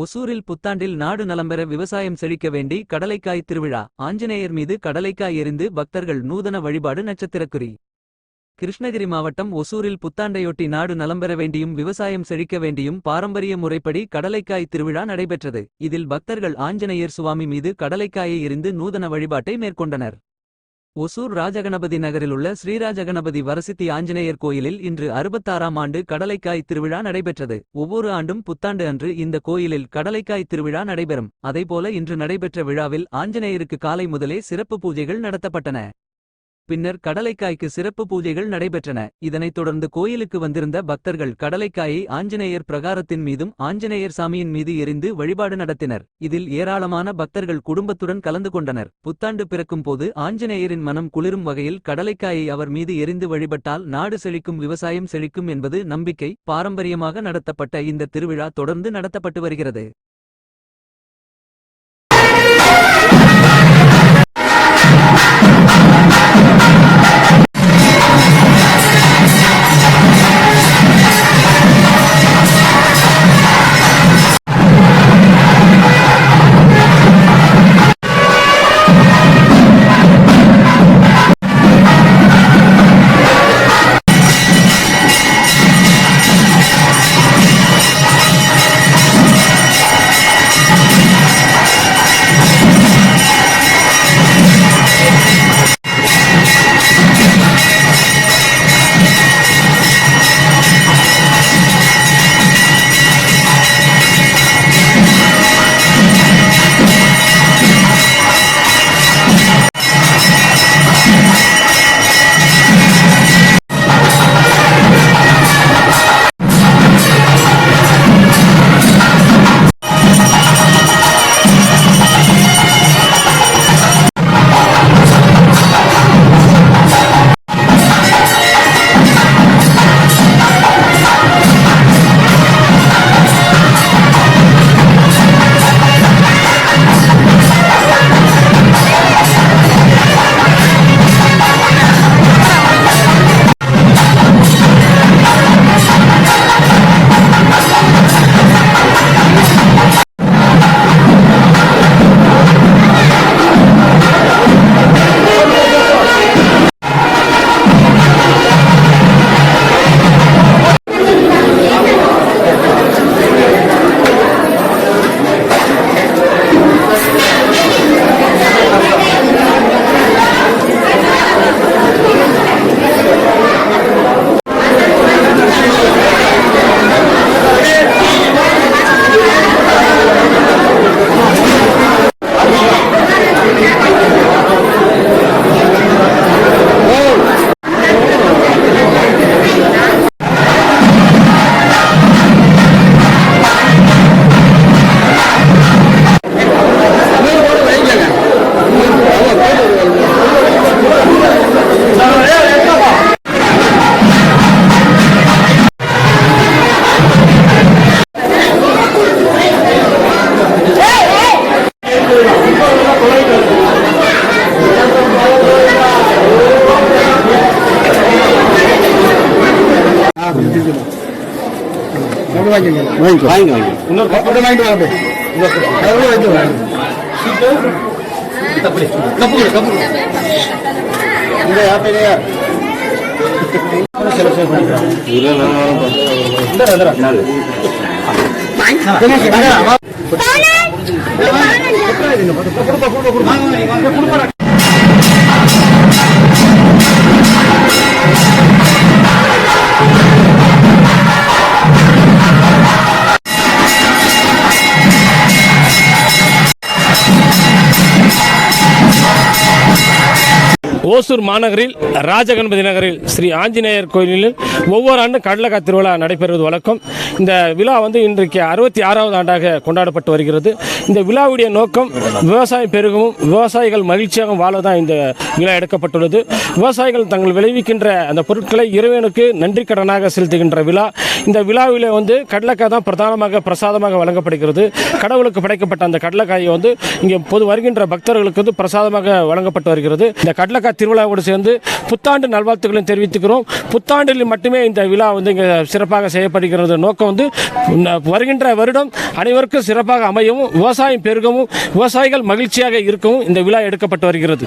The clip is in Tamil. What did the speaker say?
ஒசூரில் புத்தாண்டில் நாடு நலம்பெற விவசாயம் செழிக்க வேண்டி கடலைக்காய் திருவிழா. ஆஞ்சநேயர் மீது கடலைக்காய் எரிந்து பக்தர்கள் நூதன வழிபாடு நட்சத்திரக்குறி. கிருஷ்ணகிரி மாவட்டம் ஒசூரில் புத்தாண்டையொட்டி நாடு நலம்பெற வேண்டியும் விவசாயம் செழிக்க வேண்டியும் பாரம்பரிய முறைப்படி கடலைக்காய் திருவிழா நடைபெற்றது. இதில் பக்தர்கள் ஆஞ்சநேயர் சுவாமி மீது கடலைக்காயை எரிந்து நூதன வழிபாட்டை மேற்கொண்டனர். ஒசூர் ராஜகணபதி நகரிலுள்ள ஸ்ரீராஜகணபதி வரசித்தி ஆஞ்சநேயர் கோயிலில் இன்று அறுபத்தாறாம் ஆண்டு கடலைக்காய் திருவிழா நடைபெற்றது. ஒவ்வொரு ஆண்டும் புத்தாண்டு அன்று இந்த கோயிலில் கடலைக்காய் திருவிழா நடைபெறும். அதேபோல இன்று நடைபெற்ற விழாவில் ஆஞ்சநேயருக்கு காலை முதலே சிறப்பு பூஜைகள் நடத்தப்பட்டன. பின்னர் கடலைக்காய்க்கு சிறப்பு பூஜைகள் நடைபெற்றன. இதனைத் தொடர்ந்து கோயிலுக்கு வந்திருந்த பக்தர்கள் கடலைக்காயை ஆஞ்சநேயர் பிரகாரத்தின் மீதும் ஆஞ்சநேயர் சாமியின் மீது எரிந்து வழிபாடு நடத்தினர். இதில் ஏராளமான பக்தர்கள் குடும்பத்துடன் கலந்து கொண்டனர். புத்தாண்டு பிறக்கும் போது ஆஞ்சநேயரின் மனம் குளிரும் வகையில் கடலைக்காயை அவர் மீது எரிந்து வழிபட்டால் நாடு செழிக்கும் விவசாயம் செழிக்கும் என்பது நம்பிக்கை பாரம்பரியமாக நடத்தப்பட்ட இந்த திருவிழா தொடர்ந்து நடத்தப்பட்டு வருகிறது. వాయించు వాయించు పక్కడు పక్కడు పక్కడు పక్కడు పక్కడు ஓசூர் மாநகரில் ராஜகணபதி நகரில் ஸ்ரீ ஆஞ்சநேயர் கோயிலில் ஒவ்வொரு ஆண்டும் கடலக்காய் திருவிழா நடைபெறுவது வழக்கம். இந்த விழா வந்து இன்றைக்கு அறுபத்தி ஆறாவது ஆண்டாக கொண்டாடப்பட்டு வருகிறது. இந்த விழாவுடைய நோக்கம் விவசாயம் பெருகவும் விவசாயிகள் மகிழ்ச்சியாக வாழதான் இந்த விழா எடுக்கப்பட்டுள்ளது. விவசாயிகள் தங்கள் விளைவிக்கின்ற அந்த பொருட்களை இறைவனுக்கு நன்றி கடனாக செலுத்துகின்ற விழா. இந்த விழாவில் வந்து கடலக்காய் தான் பிரதானமாக பிரசாதமாக வழங்கப்படுகிறது. கடவுளுக்கு படைக்கப்பட்ட அந்த கடலக்காயை வந்து இங்கே பொது வருகின்ற பக்தர்களுக்கு வந்து பிரசாதமாக வழங்கப்பட்டு வருகிறது. இந்த கடலக்காய் கடலக்காய் திருவிழாவோடு சேர்ந்து புத்தாண்டு நல்வாழ்த்துக்களையும் தெரிவித்துக்கிறோம். புத்தாண்டில் மட்டுமே இந்த விழா வந்து இங்கே சிறப்பாக செய்யப்படுகிறது. நோக்கம் வந்து வருகின்ற வருடம் அனைவருக்கும் சிறப்பாக அமையவும் விவசாயம் பெருகவும் விவசாயிகள் மகிழ்ச்சியாக இருக்கவும் இந்த விழா எடுக்கப்பட்டு வருகிறது.